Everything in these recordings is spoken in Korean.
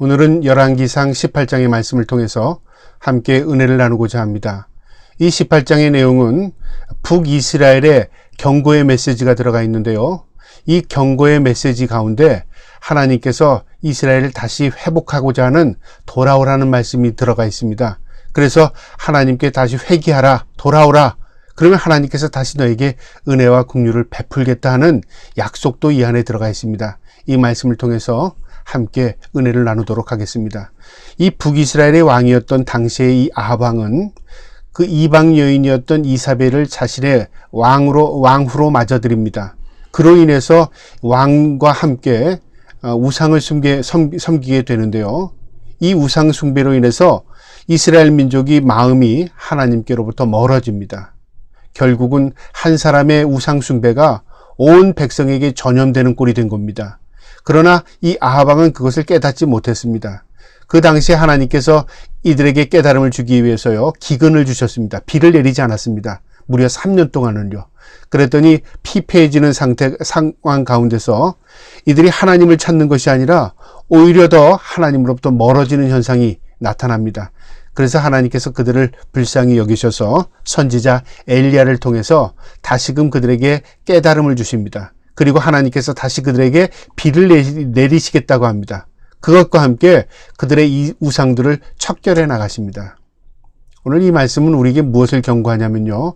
오늘은 열왕기상 18장의 말씀을 통해서 함께 은혜를 나누고자 합니다. 이 18장의 내용은 북이스라엘의 경고의 메시지가 들어가 있는데요. 이 경고의 메시지 가운데 하나님께서 이스라엘을 다시 회복하고자 하는 돌아오라는 말씀이 들어가 있습니다. 그래서 하나님께 다시 회개하라, 돌아오라. 그러면 하나님께서 다시 너에게 은혜와 긍휼을 베풀겠다 하는 약속도 이 안에 들어가 있습니다. 이 말씀을 통해서 함께 은혜를 나누도록 하겠습니다. 이 북이스라엘의 왕이었던 당시의 이 아합왕은 그 이방 여인이었던 이사벨을 자신의 왕으로 왕후로 맞아들입니다. 그로 인해서 왕과 함께 어, 우상을 숨게, 섬기게 되는데요. 이 우상 숭배로 인해서 이스라엘 민족이 마음이 하나님께로부터 멀어집니다. 결국은 한 사람의 우상 숭배가 온 백성에게 전염되는 꼴이 된 겁니다. 그러나 이 아하방은 그것을 깨닫지 못했습니다. 그 당시에 하나님께서 이들에게 깨달음을 주기 위해서요, 기근을 주셨습니다. 비를 내리지 않았습니다. 무려 3년 동안은요. 그랬더니 피폐해지는 상태, 상황 가운데서 이들이 하나님을 찾는 것이 아니라 오히려 더 하나님으로부터 멀어지는 현상이 나타납니다. 그래서 하나님께서 그들을 불쌍히 여기셔서 선지자 엘리야를 통해서 다시금 그들에게 깨달음을 주십니다. 그리고 하나님께서 다시 그들에게 비를 내리시겠다고 합니다. 그것과 함께 그들의 이 우상들을 척결해 나가십니다. 오늘 이 말씀은 우리에게 무엇을 경고하냐면요.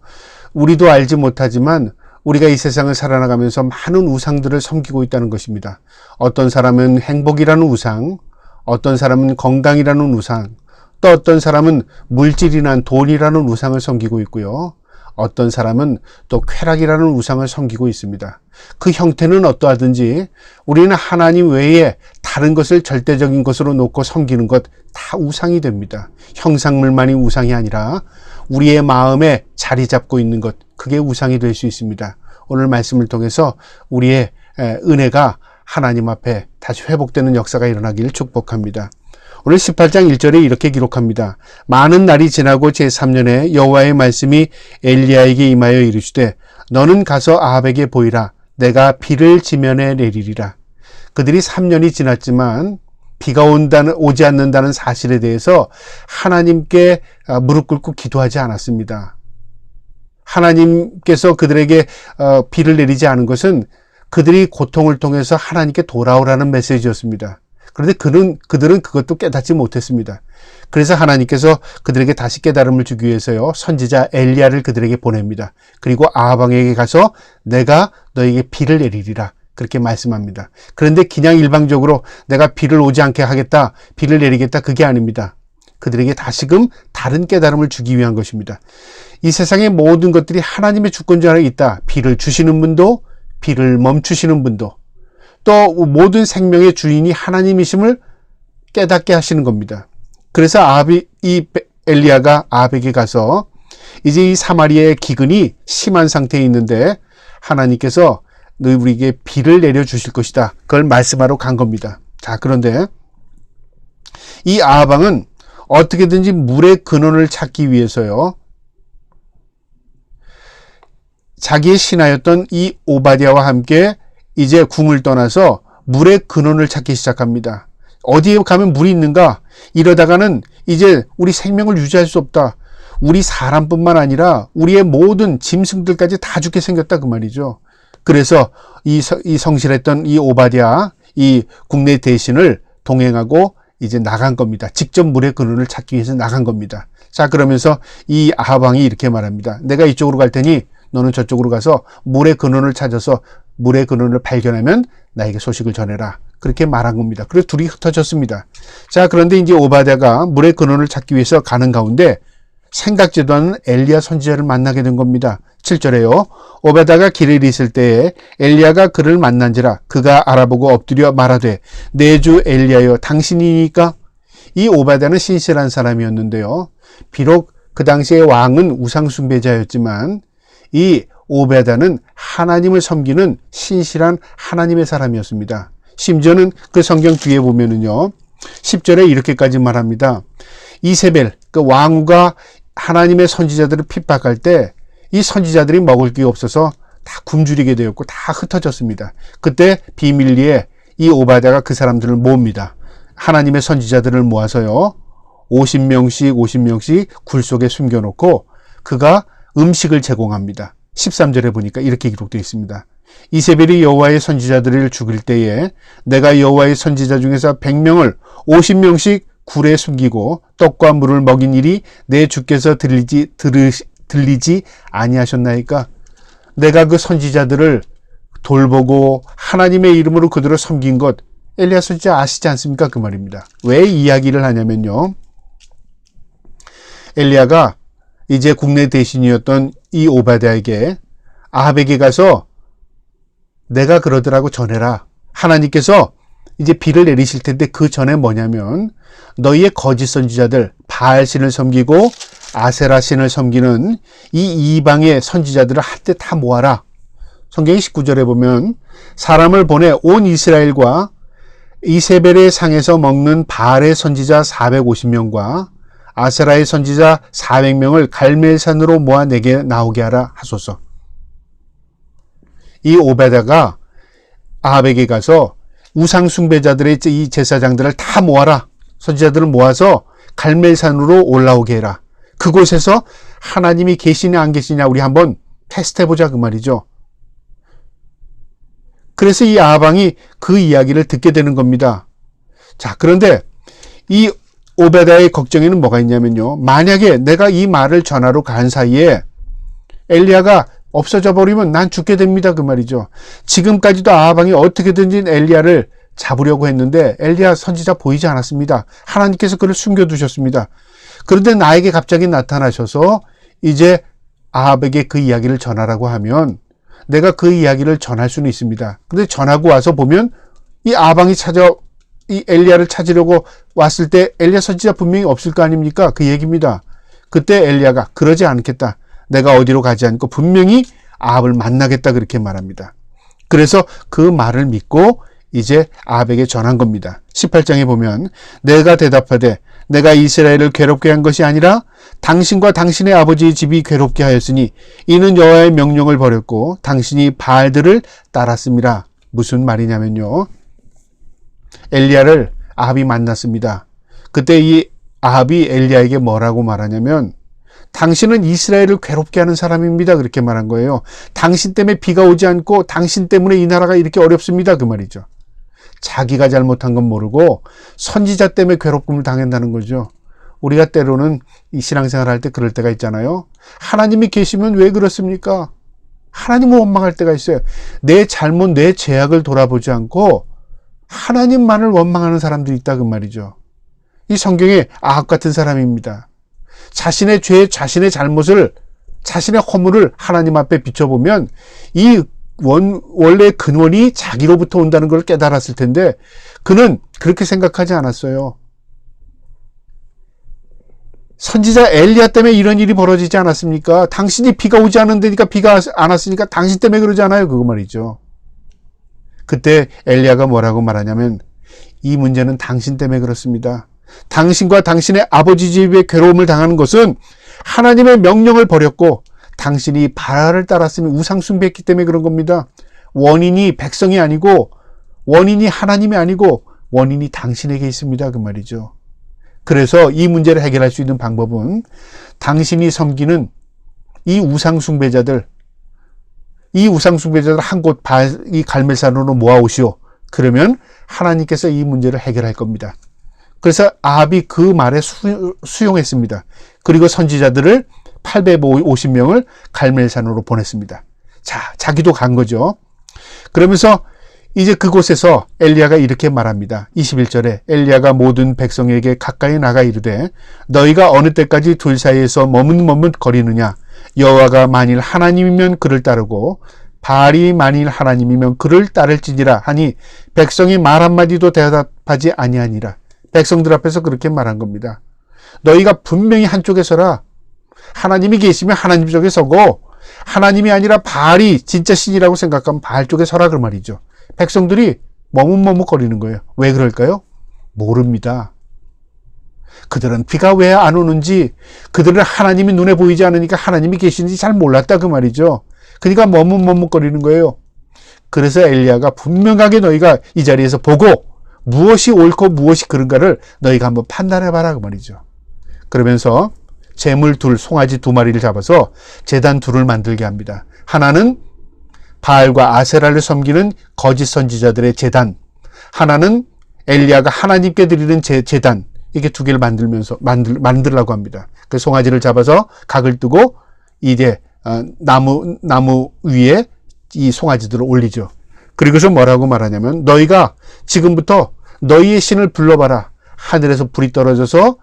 우리도 알지 못하지만 우리가 이 세상을 살아나가면서 많은 우상들을 섬기고 있다는 것입니다. 어떤 사람은 행복이라는 우상, 어떤 사람은 건강이라는 우상, 또 어떤 사람은 물질이란 돈이라는 우상을 섬기고 있고요. 어떤 사람은 또 쾌락이라는 우상을 섬기고 있습니다. 그 형태는 어떠하든지 우리는 하나님 외에 다른 것을 절대적인 것으로 놓고 섬기는 것 다 우상이 됩니다. 형상물만이 우상이 아니라 우리의 마음에 자리 잡고 있는 것, 그게 우상이 될 수 있습니다. 오늘 말씀을 통해서 우리의 은혜가 하나님 앞에 다시 회복되는 역사가 일어나기를 축복합니다. 오늘 18장 1절에 이렇게 기록합니다. 많은 날이 지나고 제3년에 여호와의 말씀이 엘리야에게 임하여 이르시되 너는 가서 아합에게 보이라 내가 비를 지면에 내리리라. 그들이 3년이 지났지만 비가 온다는 오지 않는다는 사실에 대해서 하나님께 아, 무릎 꿇고 기도하지 않았습니다. 하나님께서 그들에게 어, 비를 내리지 않은 것은 그들이 고통을 통해서 하나님께 돌아오라는 메시지였습니다. 그런데 그는, 그들은 그것도 깨닫지 못했습니다. 그래서 하나님께서 그들에게 다시 깨달음을 주기 위해서요, 선지자 엘리야를 그들에게 보냅니다. 그리고 아하방에게 가서 내가 너에게 비를 내리리라. 그렇게 말씀합니다. 그런데 그냥 일방적으로 내가 비를 오지 않게 하겠다, 비를 내리겠다, 그게 아닙니다. 그들에게 다시금 다른 깨달음을 주기 위한 것입니다. 이 세상의 모든 것들이 하나님의 주권자 안에 있다. 비를 주시는 분도, 비를 멈추시는 분도, 또 모든 생명의 주인이 하나님이심을 깨닫게 하시는 겁니다. 그래서 아비 이 엘리야가 아합에게 가서 이제 이 사마리아의 기근이 심한 상태에 있는데 하나님께서 너희 우리에게 비를 내려 주실 것이다. 그걸 말씀하러 간 겁니다. 자, 그런데 이 아합왕은 어떻게든지 물의 근원을 찾기 위해서요. 자기의 신하였던 이 오바디아와 함께 이제 궁을 떠나서 물의 근원을 찾기 시작합니다. 어디에 가면 물이 있는가? 이러다가는 이제 우리 생명을 유지할 수 없다. 우리 사람뿐만 아니라 우리의 모든 짐승들까지 다 죽게 생겼다 그 말이죠. 그래서 이, 이 성실했던 이 오바디아 이 국내 대신을 동행하고 이제 나간 겁니다. 직접 물의 근원을 찾기 위해서 나간 겁니다. 자 그러면서 이 아하방이 이렇게 말합니다. 내가 이쪽으로 갈 테니 너는 저쪽으로 가서 물의 근원을 찾아서 물의 근원을 발견하면 나에게 소식을 전해라. 그렇게 말한 겁니다. 그래서 둘이 흩어졌습니다. 자, 그런데 이제 오바댜가 물의 근원을 찾기 위해서 가는 가운데 생각지도 않은 엘리야 선지자를 만나게 된 겁니다. 7절에요. 오바다가 길을 있을 때에 엘리야가 그를 만난지라 그가 알아보고 엎드려 말하되 내주 엘리야여 당신이니까 이 오바다는 신실한 사람이었는데요. 비록 그 당시의 왕은 우상 숭배자였지만 이 오베다는 하나님을 섬기는 신실한 하나님의 사람이었습니다. 심지어는 그 성경 뒤에 보면은요. 10절에 이렇게까지 말합니다. 이세벨, 그 왕후가 하나님의 선지자들을 핍박할 때 이 선지자들이 먹을 게 없어서 다 굶주리게 되었고 다 흩어졌습니다. 그때 비밀리에 이 오바다가 그 사람들을 모읍니다. 하나님의 선지자들을 모아서요. 50명씩 50명씩 굴 속에 숨겨놓고 그가 음식을 제공합니다. 13절에 보니까 이렇게 기록되어 있습니다. 이세벨이 여호와의 선지자들을 죽일 때에 내가 여호와의 선지자 중에서 100명을 50명씩 굴에 숨기고 떡과 물을 먹인 일이 내 주께서 들리지 들으, 들리지 아니하셨나이까 내가 그 선지자들을 돌보고 하나님의 이름으로 그들을 섬긴 것 엘리야 선지자 아시지 않습니까? 그 말입니다. 왜 이야기를 하냐면요. 엘리야가 이제 국내 대신이었던 이 오바댜에게 아합에게 가서 내가 그러더라고 전해라. 하나님께서 이제 비를 내리실 텐데 그 전에 뭐냐면 너희의 거짓 선지자들 바알 신을 섬기고 아세라 신을 섬기는 이 이방의 선지자들을 한때 다 모아라. 성경 19절에 보면 사람을 보내 온 이스라엘과 이세벨의 상에서 먹는 바알의 선지자 450명과 아세라의 선지자 400명을 갈멜산으로 모아 내게 나오게 하라 하소서. 이 오베다가 아합에게 가서 우상 숭배자들의 이 제사장들을 다 모아라. 선지자들을 모아서 갈멜산으로 올라오게 해라. 그곳에서 하나님이 계시냐 안 계시냐 우리 한번 테스트 해보자 그 말이죠. 그래서 이 아방이 그 이야기를 듣게 되는 겁니다. 자, 그런데 이 오베다의 걱정에는 뭐가 있냐면요. 만약에 내가 이 말을 전하러 간 사이에 엘리야가 없어져 버리면 난 죽게 됩니다. 그 말이죠. 지금까지도 아방이 어떻게든지 엘리야를 잡으려고 했는데 엘리야 선지자 보이지 않았습니다. 하나님께서 그를 숨겨 두셨습니다. 그런데 나에게 갑자기 나타나셔서 이제 아합에게 그 이야기를 전하라고 하면 내가 그 이야기를 전할 수는 있습니다. 근데 전하고 와서 보면 이 아방이 찾아 이 엘리야를 찾으려고 왔을 때 엘리야 선지자 분명히 없을 거 아닙니까? 그 얘기입니다. 그때 엘리야가 그러지 않겠다. 내가 어디로 가지 않고 분명히 아합을 만나겠다 그렇게 말합니다. 그래서 그 말을 믿고 이제 아합에게 전한 겁니다. 18장에 보면 내가 대답하되 내가 이스라엘을 괴롭게 한 것이 아니라 당신과 당신의 아버지의 집이 괴롭게 하였으니 이는 여호와의 명령을 버렸고 당신이 바알들을 따랐습니다. 무슨 말이냐면요. 엘리야를 아합이 만났습니다. 그때 이 아합이 엘리야에게 뭐라고 말하냐면 당신은 이스라엘을 괴롭게 하는 사람입니다. 그렇게 말한 거예요. 당신 때문에 비가 오지 않고 당신 때문에 이 나라가 이렇게 어렵습니다. 그 말이죠. 자기가 잘못한 건 모르고 선지자 때문에 괴롭힘을 당한다는 거죠. 우리가 때로는 이 신앙생활 할 때 그럴 때가 있잖아요. 하나님이 계시면 왜 그렇습니까? 하나님을 원망할 때가 있어요. 내 잘못, 내 죄악을 돌아보지 않고 하나님만을 원망하는 사람들이 있다 그 말이죠. 이 성경에 아합 같은 사람입니다. 자신의 죄, 자신의 잘못을, 자신의 허물을 하나님 앞에 비춰보면 이 원, 원래 근원이 자기로부터 온다는 걸 깨달았을 텐데 그는 그렇게 생각하지 않았어요. 선지자 엘리야 때문에 이런 일이 벌어지지 않았습니까? 당신이 비가 오지 않은 데니까 비가 안 왔으니까 당신 때문에 그러지 않아요. 그거 말이죠. 그때 엘리야가 뭐라고 말하냐면 이 문제는 당신 때문에 그렇습니다. 당신과 당신의 아버지 집에 괴로움을 당하는 것은 하나님의 명령을 버렸고 당신이 바알을 따랐으면 우상 숭배했기 때문에 그런 겁니다. 원인이 백성이 아니고 원인이 하나님이 아니고 원인이 당신에게 있습니다. 그 말이죠. 그래서 이 문제를 해결할 수 있는 방법은 당신이 섬기는 이 우상 숭배자들 이 우상 숭배자들 한 곳 이 갈멜산으로 모아오시오. 그러면 하나님께서 이 문제를 해결할 겁니다. 그래서 아합이 그 말에 수, 수용했습니다. 그리고 선지자들을 850명을 갈멜산으로 보냈습니다. 자, 자기도 간 거죠. 그러면서 이제 그곳에서 엘리야가 이렇게 말합니다. 21절에 엘리야가 모든 백성에게 가까이 나가 이르되 너희가 어느 때까지 둘 사이에서 머뭇머뭇 거리느냐 여호와가 만일 하나님이면 그를 따르고 바알이 만일 하나님이면 그를 따를지니라 하니 백성이 말 한마디도 대답하지 아니하니라. 백성들 앞에서 그렇게 말한 겁니다. 너희가 분명히 한쪽에 서라. 하나님이 계시면 하나님 쪽에 서고 하나님이 아니라 바알이 진짜 신이라고 생각하면 바알 쪽에 서라 그 말이죠. 백성들이 머뭇머뭇거리는 거예요. 왜 그럴까요? 모릅니다. 그들은 비가 왜 안 오는지, 그들은 하나님이 눈에 보이지 않으니까 하나님이 계시는지 잘 몰랐다 그 말이죠. 그러니까 머뭇머뭇거리는 거예요. 그래서 엘리야가 분명하게 너희가 이 자리에서 보고 무엇이 옳고 무엇이 그른가를 너희가 한번 판단해 봐라 그 말이죠. 그러면서 재물 둘, 송아지 두 마리를 잡아서 재단 둘을 만들게 합니다. 하나는 바알과 아세라를 섬기는 거짓 선지자들의 재단, 하나는 엘리야가 하나님께 드리는 재, 재단, 이게 두 개를 만들면서 만들 만들라고 합니다. 그 송아지를 잡아서 각을 뜨고 이제 어, 나무 나무 위에 이 송아지들을 올리죠. 그리고서 뭐라고 말하냐면 너희가 지금부터 너희의 신을 불러봐라. 하늘에서 불이 떨어져서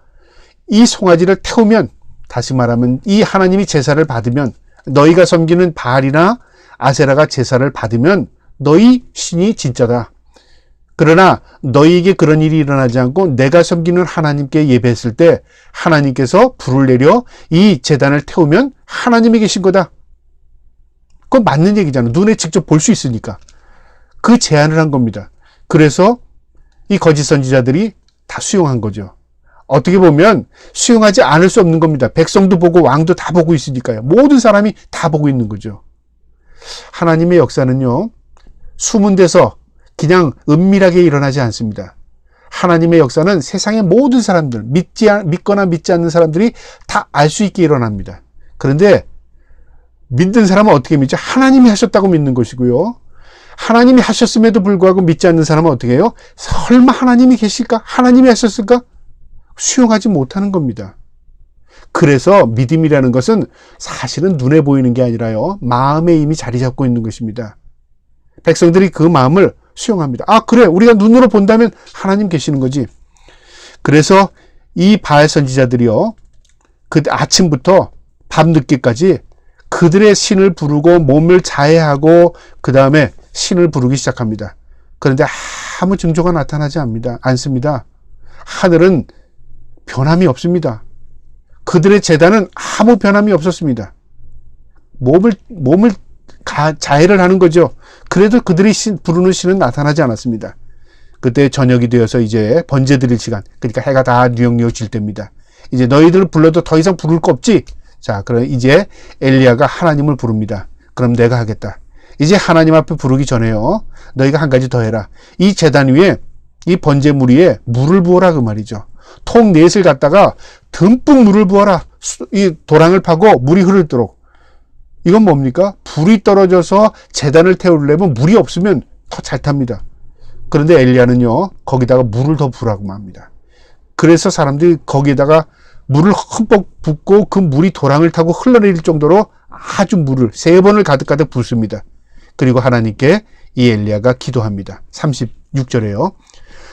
이 송아지를 태우면 다시 말하면 이 하나님이 제사를 받으면 너희가 섬기는 바알이나 아세라가 제사를 받으면 너희 신이 진짜다. 그러나 너희에게 그런 일이 일어나지 않고 내가 섬기는 하나님께 예배했을 때 하나님께서 불을 내려 이 재단을 태우면 하나님이 계신 거다. 그건 맞는 얘기잖아. 눈에 직접 볼 수 있으니까. 그 제안을 한 겁니다. 그래서 이 거짓 선지자들이 다 수용한 거죠. 어떻게 보면 수용하지 않을 수 없는 겁니다. 백성도 보고 왕도 다 보고 있으니까요. 모든 사람이 다 보고 있는 거죠. 하나님의 역사는요, 숨은 데서 그냥 은밀하게 일어나지 않습니다. 하나님의 역사는 세상의 모든 사람들, 믿지, 믿거나 믿지 않는 사람들이 다 알 수 있게 일어납니다. 그런데 믿는 사람은 어떻게 믿죠? 하나님이 하셨다고 믿는 것이고요. 하나님이 하셨음에도 불구하고 믿지 않는 사람은 어떻게 해요? 설마 하나님이 계실까? 하나님이 하셨을까? 수용하지 못하는 겁니다. 그래서 믿음이라는 것은 사실은 눈에 보이는 게 아니라요. 마음에 이미 자리 잡고 있는 것입니다. 백성들이 그 마음을 수용합니다. 아, 그래. 우리가 눈으로 본다면 하나님 계시는 거지. 그래서 이 바알 선지자들이요. 그 아침부터 밤늦게까지 그들의 신을 부르고 몸을 자해하고 그 다음에 신을 부르기 시작합니다. 그런데 아무 징조가 나타나지 않습니다. 않습니다. 하늘은 변함이 없습니다. 그들의 재단은 아무 변함이 없었습니다. 몸을 몸을 가, 자해를 하는 거죠. 그래도 그들이 신, 부르는 신은 나타나지 않았습니다. 그때 저녁이 되어서 이제 번제 드릴 시간. 그러니까 해가 다 뉘엿뉘엿 질 때입니다. 이제 너희들을 불러도 더 이상 부를 거 없지? 자, 그럼 이제 엘리야가 하나님을 부릅니다. 그럼 내가 하겠다. 이제 하나님 앞에 부르기 전에요. 너희가 한 가지 더 해라. 이 재단 위에 이 번제물 위에 물을 부어라 그 말이죠. 통 넷을 갖다가 듬뿍 물을 부어라. 이 도랑을 파고 물이 흐르도록. 이건 뭡니까? 불이 떨어져서 재단을 태우려면 물이 없으면 더 잘 탑니다. 그런데 엘리야는요, 거기다가 물을 더 부라고 합니다. 그래서 사람들이 거기에다가 물을 흠뻑 붓고 그 물이 도랑을 타고 흘러내릴 정도로 아주 물을 세 번을 가득가득 붓습니다. 그리고 하나님께 이 엘리야가 기도합니다. 36절에요.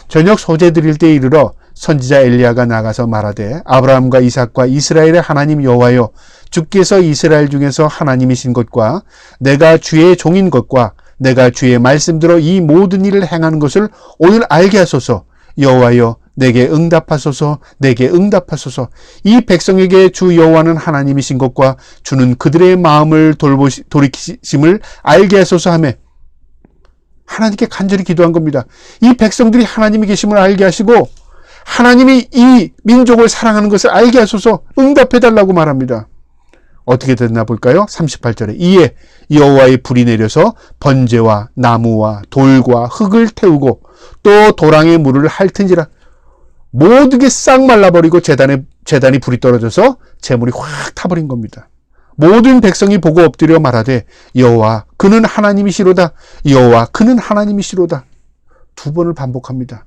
저녁 소재 드릴 때 이르러 선지자 엘리야가 나가서 말하되 아브라함과 이삭과 이스라엘의 하나님 여호와여 주께서 이스라엘 중에서 하나님이신 것과 내가 주의 종인 것과 내가 주의 말씀대로 이 모든 일을 행하는 것을 오늘 알게 하소서 여호와여 내게 응답하소서 내게 응답하소서 이 백성에게 주 여호와는 하나님이신 것과 주는 그들의 마음을 돌보시, 돌이키심을 알게 하소서 하며 하나님께 간절히 기도한 겁니다. 이 백성들이 하나님이 계심을 알게 하시고 하나님이 이 민족을 사랑하는 것을 알게 하소서 응답해 달라고 말합니다. 어떻게 됐나 볼까요? 38절에 이에 여호와의 불이 내려서 번제와 나무와 돌과 흙을 태우고 또 도랑의 물을 핥은지라 모든 게 싹 말라버리고 재단에 재단이 불이 떨어져서 재물이 확 타버린 겁니다. 모든 백성이 보고 엎드려 말하되 여호와 그는 하나님이시로다 여호와 그는 하나님이시로다 두 번을 반복합니다.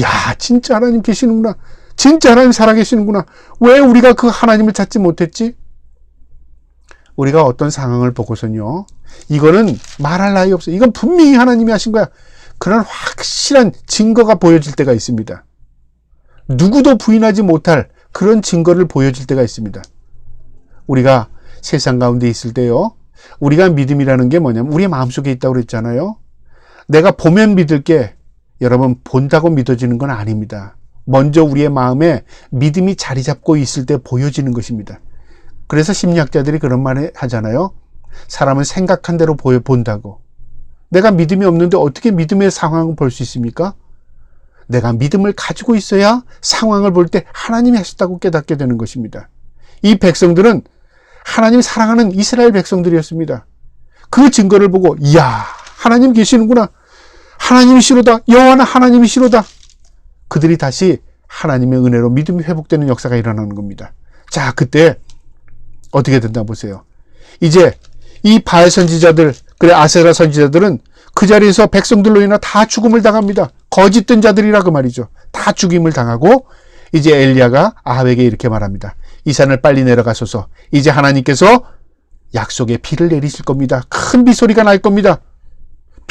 야 진짜 하나님 계시는구나 진짜 하나님 살아계시는구나 왜 우리가 그 하나님을 찾지 못했지? 우리가 어떤 상황을 보고선요 이거는 말할 나위 없어 이건 분명히 하나님이 하신 거야 그런 확실한 증거가 보여질 때가 있습니다. 누구도 부인하지 못할 그런 증거를 보여질 때가 있습니다. 우리가 세상 가운데 있을 때요. 우리가 믿음이라는 게 뭐냐면 우리의 마음속에 있다고 그랬잖아요. 내가 보면 믿을게 여러분 본다고 믿어지는 건 아닙니다. 먼저 우리의 마음에 믿음이 자리 잡고 있을 때 보여지는 것입니다. 그래서 심리학자들이 그런 말을 하잖아요. 사람은 생각한 대로 보여 본다고. 내가 믿음이 없는데 어떻게 믿음의 상황을 볼 수 있습니까? 내가 믿음을 가지고 있어야 상황을 볼 때 하나님이 하셨다고 깨닫게 되는 것입니다. 이 백성들은 하나님 사랑하는 이스라엘 백성들이었습니다. 그 증거를 보고 이야 하나님 계시는구나. 하나님이시로다. 여호와는 하나님이시로다. 그들이 다시 하나님의 은혜로 믿음이 회복되는 역사가 일어나는 겁니다. 자, 그때 어떻게 된다 보세요. 이제 이 바알 선지자들, 그래 아세라 선지자들은 그 자리에서 백성들로 인해 다 죽음을 당합니다. 거짓된 자들이라 그 말이죠. 다 죽임을 당하고 이제 엘리야가 아합에게 이렇게 말합니다. 이 산을 빨리 내려가소서. 이제 하나님께서 약속의 비를 내리실 겁니다. 큰 비소리가 날 겁니다.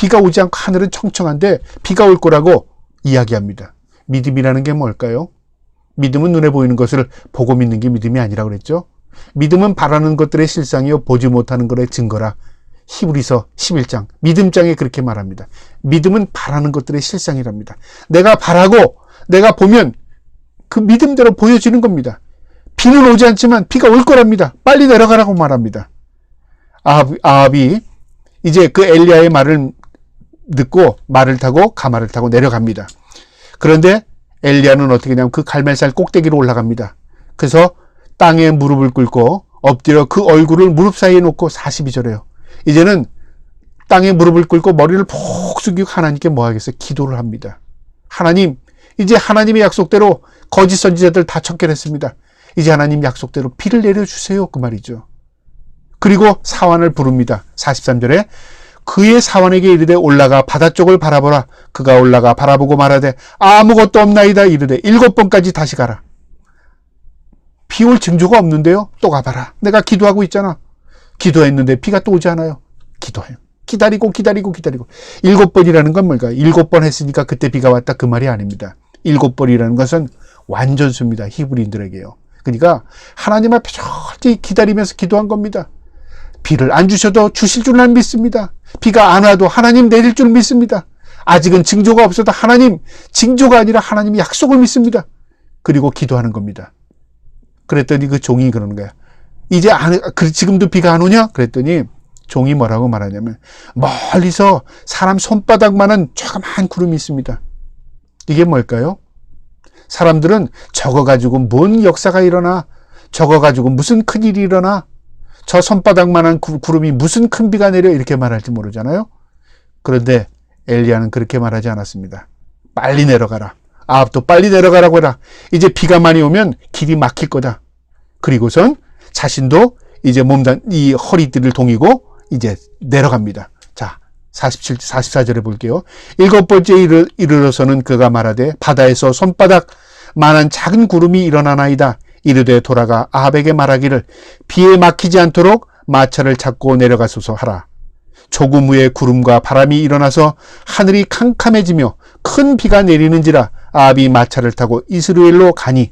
비가 오지 않고 하늘은 청청한데 비가 올 거라고 이야기합니다. 믿음이라는 게 뭘까요? 믿음은 눈에 보이는 것을 보고 믿는 게 믿음이 아니라 그랬죠. 믿음은 바라는 것들의 실상이요 보지 못하는 것의 증거라. 히브리서 11장 믿음장에 그렇게 말합니다. 믿음은 바라는 것들의 실상이랍니다. 내가 바라고 내가 보면 그 믿음대로 보여지는 겁니다. 비는 오지 않지만 비가 올 거랍니다. 빨리 내려가라고 말합니다. 아합, 아합이 이제 그 엘리야의 말을 듣고 말을 타고 가마를 타고 내려갑니다. 그런데 엘리야는 어떻게 되냐면 그 갈멜살 꼭대기로 올라갑니다. 그래서 땅에 무릎을 꿇고 엎드려 그 얼굴을 무릎 사이에 놓고 42절에요. 이제는 땅에 무릎을 꿇고 머리를 푹 숙이고 하나님께 뭐 하겠어요? 기도를 합니다. 하나님, 이제 하나님의 약속대로 거짓 선지자들 다 척결했습니다. 이제 하나님 약속대로 비를 내려주세요. 그 말이죠. 그리고 사환을 부릅니다. 43절에 그의 사환에게 이르되 올라가 바다 쪽을 바라보라. 그가 올라가 바라보고 말하되 아무것도 없나이다 이르되 일곱 번까지 다시 가라. 비올 징조가 없는데요. 또 가봐라. 내가 기도하고 있잖아. 기도했는데 비가 또 오지 않아요. 기도해요. 기다리고 기다리고 기다리고 일곱 번이라는 건 뭘까? 일곱 번 했으니까 그때 비가 왔다 그 말이 아닙니다. 일곱 번이라는 것은 완전수입니다. 히브리인들에게요. 그러니까 하나님 앞에 절대 기다리면서 기도한 겁니다. 비를 안 주셔도 주실 줄 난 믿습니다. 비가 안 와도 하나님 내릴 줄 믿습니다. 아직은 징조가 없어도 하나님 징조가 아니라 하나님 약속을 믿습니다. 그리고 기도하는 겁니다. 그랬더니 그 종이 그러는 거야. 이제 안, 그 지금도 비가 안 오냐? 그랬더니 종이 뭐라고 말하냐면 멀리서 사람 손바닥만한 조그만 구름이 있습니다. 이게 뭘까요? 사람들은 저거 가지고 뭔 역사가 일어나? 저거 가지고 무슨 큰 일이 일어나? 저 손바닥만한 구름이 무슨 큰 비가 내려? 이렇게 말할지 모르잖아요. 그런데 엘리야는 그렇게 말하지 않았습니다. 빨리 내려가라. 아합도 빨리 내려가라고 해라. 이제 비가 많이 오면 길이 막힐 거다. 그리고선 자신도 이제 몸단, 이 허리띠를 동이고 이제 내려갑니다. 자, 47, 44절에 볼게요. 일곱 번째 이르, 이르러서는 그가 말하되 바다에서 손바닥 만한 작은 구름이 일어나나이다. 이르되 돌아가 아합에게 말하기를 비에 막히지 않도록 마차를 찾고 내려가소서 하라. 조금 후에 구름과 바람이 일어나서 하늘이 캄캄해지며 큰 비가 내리는지라 아합이 마차를 타고 이스라엘로 가니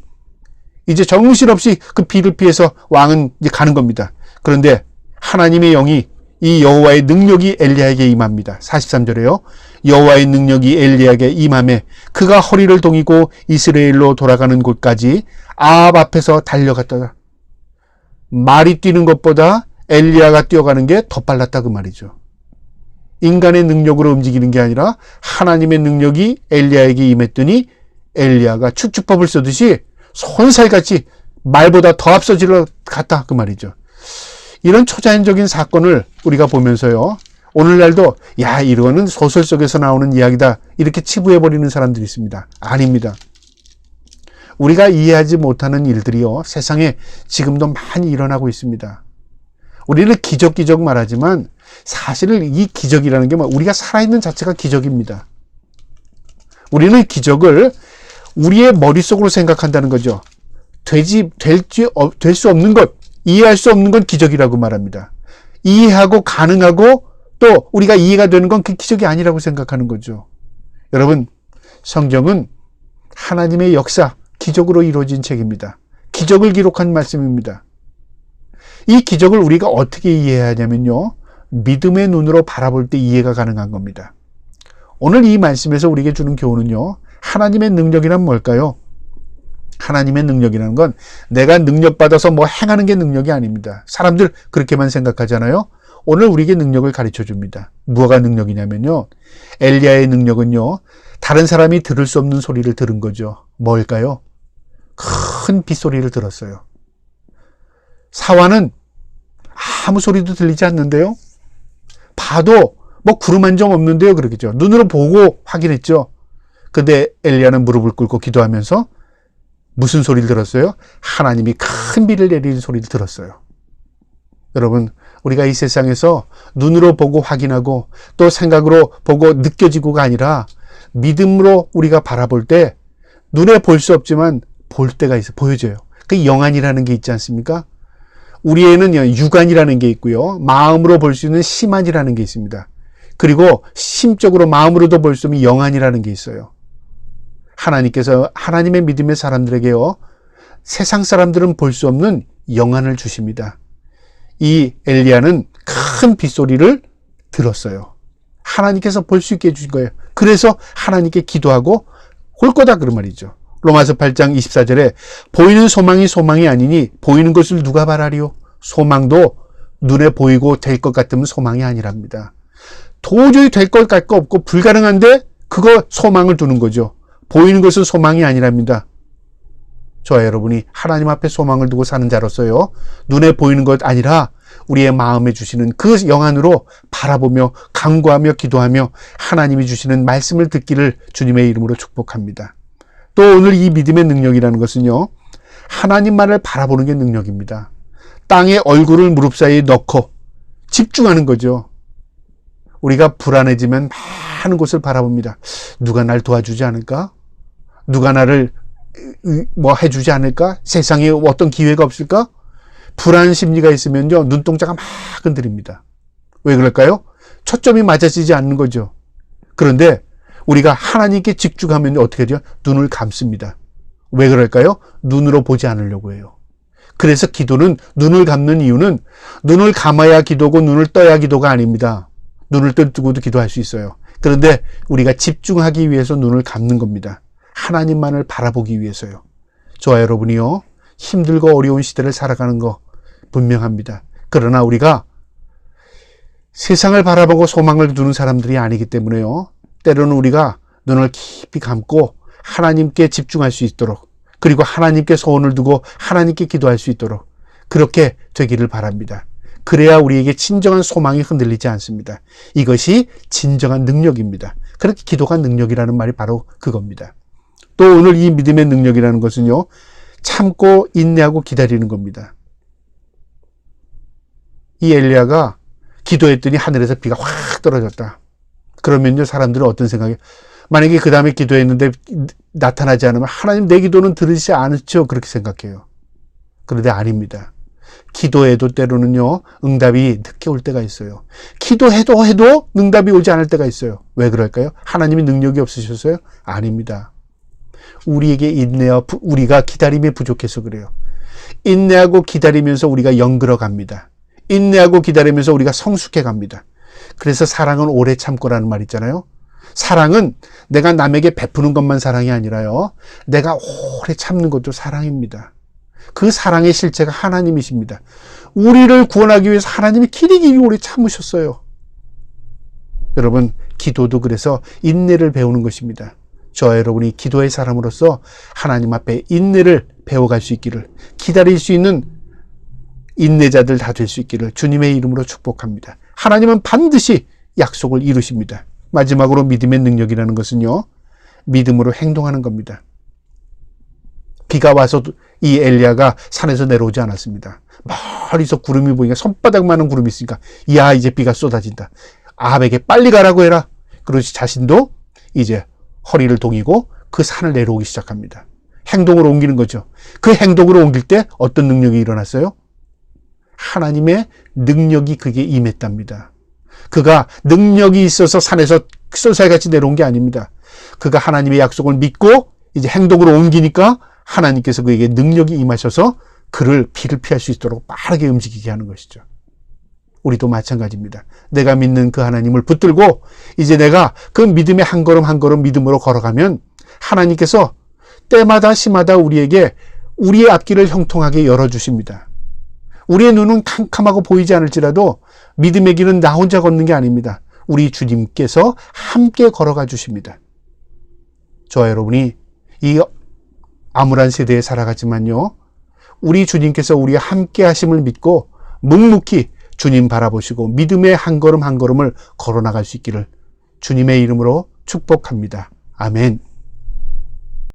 이제 정신없이 그 비를 피해서 왕은 이제 가는 겁니다. 그런데 하나님의 영이 이 여호와의 능력이 엘리야에게 임합니다. 43절에요. 여호와의 능력이 엘리야에게 임함에 그가 허리를 동이고 이스라엘로 돌아가는 곳까지 아합 앞에서 달려갔다. 말이 뛰는 것보다 엘리야가 뛰어가는 게 더 빨랐다 그 말이죠. 인간의 능력으로 움직이는 게 아니라 하나님의 능력이 엘리야에게 임했더니 엘리야가 축축법을 쓰듯이 손살같이 말보다 더 앞서질러 갔다 그 말이죠. 이런 초자연적인 사건을 우리가 보면서요. 오늘날도 야 이거는 소설 속에서 나오는 이야기다 이렇게 치부해 버리는 사람들이 있습니다. 아닙니다. 우리가 이해하지 못하는 일들이요 세상에 지금도 많이 일어나고 있습니다. 우리는 기적 기적 말하지만 사실 이 기적이라는 게 뭐 우리가 살아있는 자체가 기적입니다. 우리는 기적을 우리의 머릿속으로 생각한다는 거죠. 되지 될지 될수 없는 것 이해할 수 없는 건 기적이라고 말합니다. 이해하고 가능하고 또 우리가 이해가 되는 건 그 기적이 아니라고 생각하는 거죠. 여러분, 성경은 하나님의 역사, 기적으로 이루어진 책입니다. 기적을 기록한 말씀입니다. 이 기적을 우리가 어떻게 이해하냐면요. 믿음의 눈으로 바라볼 때 이해가 가능한 겁니다. 오늘 이 말씀에서 우리에게 주는 교훈은요. 하나님의 능력이란 뭘까요? 하나님의 능력이라는 건 내가 능력받아서 뭐 행하는 게 능력이 아닙니다. 사람들 그렇게만 생각하잖아요. 오늘 우리에게 능력을 가르쳐 줍니다. 무엇가 능력이냐면요. 엘리야의 능력은요. 다른 사람이 들을 수 없는 소리를 들은 거죠. 뭘까요? 큰 빗소리를 들었어요. 사화는 아무 소리도 들리지 않는데요. 봐도 뭐 구름 한 점 없는데요. 그러겠죠. 눈으로 보고 확인했죠. 근데 엘리야는 무릎을 꿇고 기도하면서 무슨 소리를 들었어요? 하나님이 큰 비를 내리는 소리를 들었어요. 여러분, 우리가 이 세상에서 눈으로 보고 확인하고 또 생각으로 보고 느껴지고가 아니라 믿음으로 우리가 바라볼 때 눈에 볼 수 없지만 볼 때가 있어 보여져요. 그 영안이라는 게 있지 않습니까? 우리에는 육안이라는 게 있고요. 마음으로 볼 수 있는 심안이라는 게 있습니다. 그리고 심적으로 마음으로도 볼 수 있는 영안이라는 게 있어요. 하나님께서 하나님의 믿음의 사람들에게요. 세상 사람들은 볼 수 없는 영안을 주십니다. 이 엘리야는 큰 빗소리를 들었어요. 하나님께서 볼 수 있게 해주신 거예요. 그래서 하나님께 기도하고 올 거다 그런 말이죠. 로마서 8장 24절에 보이는 소망이 소망이 아니니 보이는 것을 누가 바라리요? 소망도 눈에 보이고 될 것 같으면 소망이 아니랍니다. 도저히 될 것 같고 없고 불가능한데 그거 소망을 두는 거죠. 보이는 것은 소망이 아니랍니다. 저와 여러분이 하나님 앞에 소망을 두고 사는 자로서요. 눈에 보이는 것 아니라 우리의 마음에 주시는 그 영안으로 바라보며 간구하며 기도하며 하나님이 주시는 말씀을 듣기를 주님의 이름으로 축복합니다. 또 오늘 이 믿음의 능력이라는 것은요. 하나님만을 바라보는 게 능력입니다. 땅에 얼굴을 무릎 사이에 넣고 집중하는 거죠. 우리가 불안해지면 많은 곳을 바라봅니다. 누가 날 도와주지 않을까? 누가 나를 뭐 해주지 않을까? 세상에 어떤 기회가 없을까? 불안 심리가 있으면요, 눈동자가 막 흔들립니다. 왜 그럴까요? 초점이 맞아지지 않는 거죠. 그런데 우리가 하나님께 집중하면 어떻게 돼요? 눈을 감습니다. 왜 그럴까요? 눈으로 보지 않으려고 해요. 그래서 기도는 눈을 감는 이유는 눈을 감아야 기도고 눈을 떠야 기도가 아닙니다. 눈을 뜨고도 기도할 수 있어요. 그런데 우리가 집중하기 위해서 눈을 감는 겁니다. 하나님만을 바라보기 위해서요. 저와 여러분이요. 힘들고 어려운 시대를 살아가는 거 분명합니다. 그러나 우리가 세상을 바라보고 소망을 두는 사람들이 아니기 때문에요. 때로는 우리가 눈을 깊이 감고 하나님께 집중할 수 있도록 그리고 하나님께 소원을 두고 하나님께 기도할 수 있도록 그렇게 되기를 바랍니다. 그래야 우리에게 진정한 소망이 흔들리지 않습니다. 이것이 진정한 능력입니다. 그렇게 기도가 능력이라는 말이 바로 그겁니다. 또 오늘 이 믿음의 능력이라는 것은요, 참고 인내하고 기다리는 겁니다. 이 엘리야가 기도했더니 하늘에서 비가 확 떨어졌다. 그러면요, 사람들은 어떤 생각이, 만약에 그 다음에 기도했는데 나타나지 않으면 하나님 내 기도는 들으시지 않죠. 그렇게 생각해요. 그런데 아닙니다. 기도해도 때로는요, 응답이 늦게 올 때가 있어요. 기도해도 해도 응답이 오지 않을 때가 있어요. 왜 그럴까요? 하나님이 능력이 없으셨어요? 아닙니다. 우리에게 인내와 우리가 기다림이 부족해서 그래요. 인내하고 기다리면서 우리가 영들어 갑니다. 인내하고 기다리면서 우리가 성숙해 갑니다. 그래서 사랑은 오래 참고라는 말 있잖아요. 사랑은 내가 남에게 베푸는 것만 사랑이 아니라요. 내가 오래 참는 것도 사랑입니다. 그 사랑의 실체가 하나님이십니다. 우리를 구원하기 위해서 하나님이 길이 길이 오래 참으셨어요. 여러분, 기도도 그래서 인내를 배우는 것입니다. 저 여러분이 기도의 사람으로서 하나님 앞에 인내를 배워갈 수 있기를 기다릴 수 있는 인내자들 다 될 수 있기를 주님의 이름으로 축복합니다. 하나님은 반드시 약속을 이루십니다. 마지막으로 믿음의 능력이라는 것은요, 믿음으로 행동하는 겁니다. 비가 와서 이 엘리야가 산에서 내려오지 않았습니다. 멀리서 구름이 보니까 손바닥만한 구름이 있으니까, 야, 이제 비가 쏟아진다. 아합에게 빨리 가라고 해라. 그러지 자신도 이제 허리를 동이고 그 산을 내려오기 시작합니다. 행동으로 옮기는 거죠. 그 행동으로 옮길 때 어떤 능력이 일어났어요? 하나님의 능력이 그게 임했답니다. 그가 능력이 있어서 산에서 쏠살같이 내려온 게 아닙니다. 그가 하나님의 약속을 믿고 이제 행동으로 옮기니까 하나님께서 그에게 능력이 임하셔서 그를 비를 피할 수 있도록 빠르게 움직이게 하는 것이죠. 우리도 마찬가지입니다. 내가 믿는 그 하나님을 붙들고 이제 내가 그 믿음의 한 걸음 한 걸음 믿음으로 걸어가면 하나님께서 때마다 시마다 우리에게 우리의 앞길을 형통하게 열어주십니다. 우리의 눈은 캄캄하고 보이지 않을지라도 믿음의 길은 나 혼자 걷는 게 아닙니다. 우리 주님께서 함께 걸어가 주십니다. 저와 여러분이 이 암울한 세대에 살아가지만요. 우리 주님께서 우리와 함께 하심을 믿고 묵묵히 주님 바라보시고 믿음의 한 걸음 한 걸음을 걸어 나갈 수 있기를 주님의 이름으로 축복합니다. 아멘.